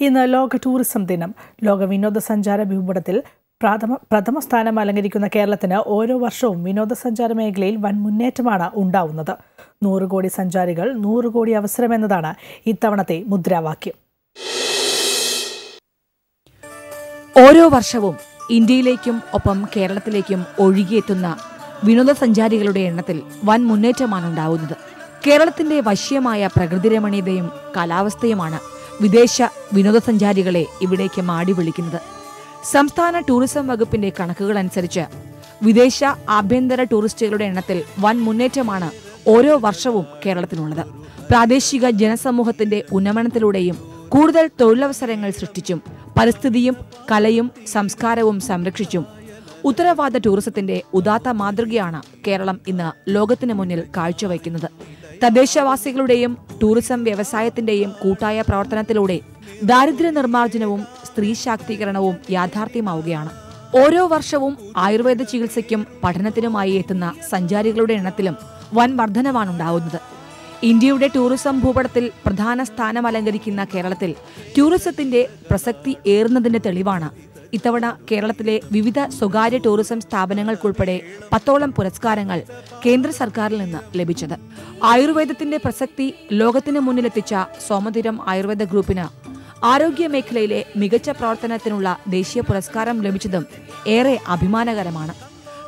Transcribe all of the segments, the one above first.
ഇന്ന് ലോക ടൂറിസം ദിനം. ലോക വിനോദസഞ്ചാര ഭൂപടത്തിൽ പ്രഥമ പ്രഥമ സ്ഥാനം അലങ്കരിക്കുന്ന കേരളത്തിന് ഓരോ വർഷവും വിനോദസഞ്ചാര മേഖലയിൽ വൻ മുന്നേറ്റമാണ് ഉണ്ടാവുന്നത്. നൂറ് കോടി സഞ്ചാരികൾ നൂറ് കോടി അവസരം എന്നതാണ് ഇത്തവണത്തെ മുദ്രാവാക്യം. ഓരോ വർഷവും ഇന്ത്യയിലേക്കും ഒപ്പം കേരളത്തിലേക്കും ഒഴുകിയെത്തുന്ന വിനോദസഞ്ചാരികളുടെ എണ്ണത്തിൽ വൻ മുന്നേറ്റമാണ് ഉണ്ടാവുന്നത്. കേരളത്തിന്റെ വശ്യമായ പ്രകൃതിരമണീയതയും കാലാവസ്ഥയുമാണ് വിദേശ വിനോദസഞ്ചാരികളെ ഇവിടേക്ക് മാടി വിളിക്കുന്നത്. സംസ്ഥാന ടൂറിസം വകുപ്പിന്റെ കണക്കുകൾ അനുസരിച്ച് വിദേശ ആഭ്യന്തര ടൂറിസ്റ്റുകളുടെ എണ്ണത്തിൽ വൻ മുന്നേറ്റമാണ് ഓരോ വർഷവും കേരളത്തിനുള്ളത്. പ്രാദേശിക ജനസമൂഹത്തിന്റെ ഉന്നമനത്തിലൂടെയും കൂടുതൽ തൊഴിലവസരങ്ങൾ സൃഷ്ടിച്ചും പരിസ്ഥിതിയും കലയും സംസ്കാരവും സംരക്ഷിച്ചും ഉത്തരവാദ ടൂറിസത്തിന്റെ ഉദാത്ത മാതൃകയാണ് കേരളം ഇന്ന് ലോകത്തിന് മുന്നിൽ കാഴ്ചവയ്ക്കുന്നത്. തദ്ദേശവാസികളുടെയും ടൂറിസം വ്യവസായത്തിന്റെയും കൂട്ടായ പ്രവർത്തനത്തിലൂടെ ദാരിദ്ര്യ നിർമ്മാർജനവും സ്ത്രീ ശാക്തീകരണവും യാഥാർത്ഥ്യമാവുകയാണ്. ഓരോ വർഷവും ആയുർവേദ ചികിത്സയ്ക്കും പഠനത്തിനുമായി എത്തുന്ന സഞ്ചാരികളുടെ എണ്ണത്തിലും വൻ വർധനവാണുണ്ടാവുന്നത്. ഇന്ത്യയുടെ ടൂറിസം ഭൂപടത്തിൽ പ്രധാന സ്ഥാനം അലങ്കരിക്കുന്ന കേരളത്തിൽ ടൂറിസത്തിന്റെ പ്രസക്തി ഏറുന്നതിന്റെ തെളിവാണ് ഇത്തവണ കേരളത്തിലെ വിവിധ സ്വകാര്യ ടൂറിസം സ്ഥാപനങ്ങൾക്കുൾപ്പെടെ പത്തോളം പുരസ്കാരങ്ങൾ കേന്ദ്ര സർക്കാരിൽ നിന്ന് ലഭിച്ചത്. ആയുർവേദത്തിന്റെ പ്രസക്തി ലോകത്തിന് മുന്നിലെത്തിച്ച സോമതിരം ആയുർവേദ ഗ്രൂപ്പിന് ആരോഗ്യ മേഖലയിലെ മികച്ച പ്രവർത്തനത്തിനുള്ള ദേശീയ പുരസ്കാരം ലഭിച്ചതും ഏറെ അഭിമാനകരമാണ്.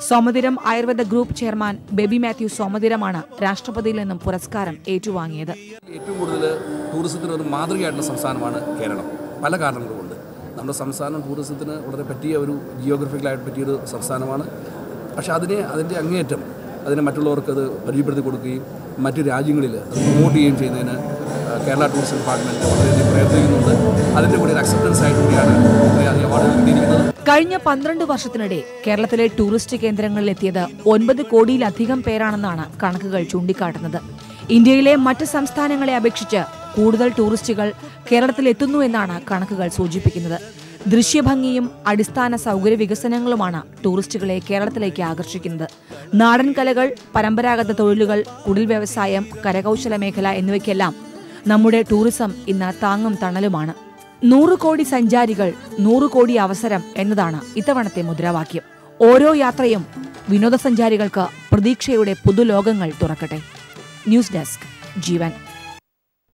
സോമതിരം ആയുർവേദ ഗ്രൂപ്പ് ചെയർമാൻ ബേബി മാത്യു സോമതിരമാണ് രാഷ്ട്രപതിയിൽ നിന്നും പുരസ്കാരം ഏറ്റുവാങ്ങിയത്. ഏറ്റവും കൂടുതൽ ടൂറിസത്തിന് ഒരു മാതൃകയായിട്ടുള്ള സംസ്ഥാനമാണ് കേരളം. പല കാരണങ്ങളുണ്ട് നമ്മുടെ സംസ്ഥാനം ടൂറിസത്തിന് വളരെ പറ്റിയ ഒരു ജിയോഗ്രഫിക്കലായിട്ട് പറ്റിയൊരു സംസ്ഥാനമാണ്. പക്ഷേ അതിനെ അതിന്റെ അങ്ങേയറ്റം അതിനെ മറ്റുള്ളവർക്ക് അത് പരിചയപ്പെടുത്തി കൊടുക്കുകയും മറ്റ് രാജ്യങ്ങളിൽ അത് പ്രൊമോട്ട് ചെയ്യുകയും ചെയ്യുന്നതിന് കേരള ടൂറിസം ഡിപ്പാർട്ട്മെന്റ് വളരെയധികം പ്രയത്നിക്കുന്നുണ്ട്. അതിന്റെ കൂടി ഒരു അക്സെപ്റ്റൻസ് ആയിട്ട് കൂടിയാണ് കിട്ടിയിരിക്കുന്നത്. കഴിഞ്ഞ പന്ത്രണ്ട് വർഷത്തിനിടെ കേരളത്തിലെ ടൂറിസ്റ്റ് കേന്ദ്രങ്ങളിൽ എത്തിയത് ഒൻപത് കോടിയിലധികം പേരാണെന്നാണ് കണക്കുകൾ ചൂണ്ടിക്കാട്ടുന്നത്. ഇന്ത്യയിലെ മറ്റ് സംസ്ഥാനങ്ങളെ അപേക്ഷിച്ച് കൂടുതൽ ടൂറിസ്റ്റുകൾ കേരളത്തിലെത്തുന്നു എന്നാണ് കണക്കുകൾ സൂചിപ്പിക്കുന്നത്. ദൃശ്യഭംഗിയും അടിസ്ഥാന സൗകര്യ വികസനങ്ങളുമാണ് ടൂറിസ്റ്റുകളെ കേരളത്തിലേക്ക് ആകർഷിക്കുന്നത്. നാടൻ കലകൾ പരമ്പരാഗത തൊഴിലുകൾ കുടിൽ വ്യവസായം കരകൗശല മേഖല എന്നിവയ്ക്കെല്ലാം നമ്മുടെ ടൂറിസം ഇന്ന് താങ്ങും തണലുമാണ്. നൂറ് കോടി സഞ്ചാരികൾ നൂറ് കോടി അവസരം എന്നതാണ് ഇത്തവണത്തെ മുദ്രാവാക്യം. ഓരോ യാത്രയും വിനോദസഞ്ചാരികൾക്ക് പ്രതീക്ഷയുടെ പുതുലോകങ്ങൾ തുറക്കട്ടെ. ന്യൂസ് ഡെസ്ക് ജീവൻ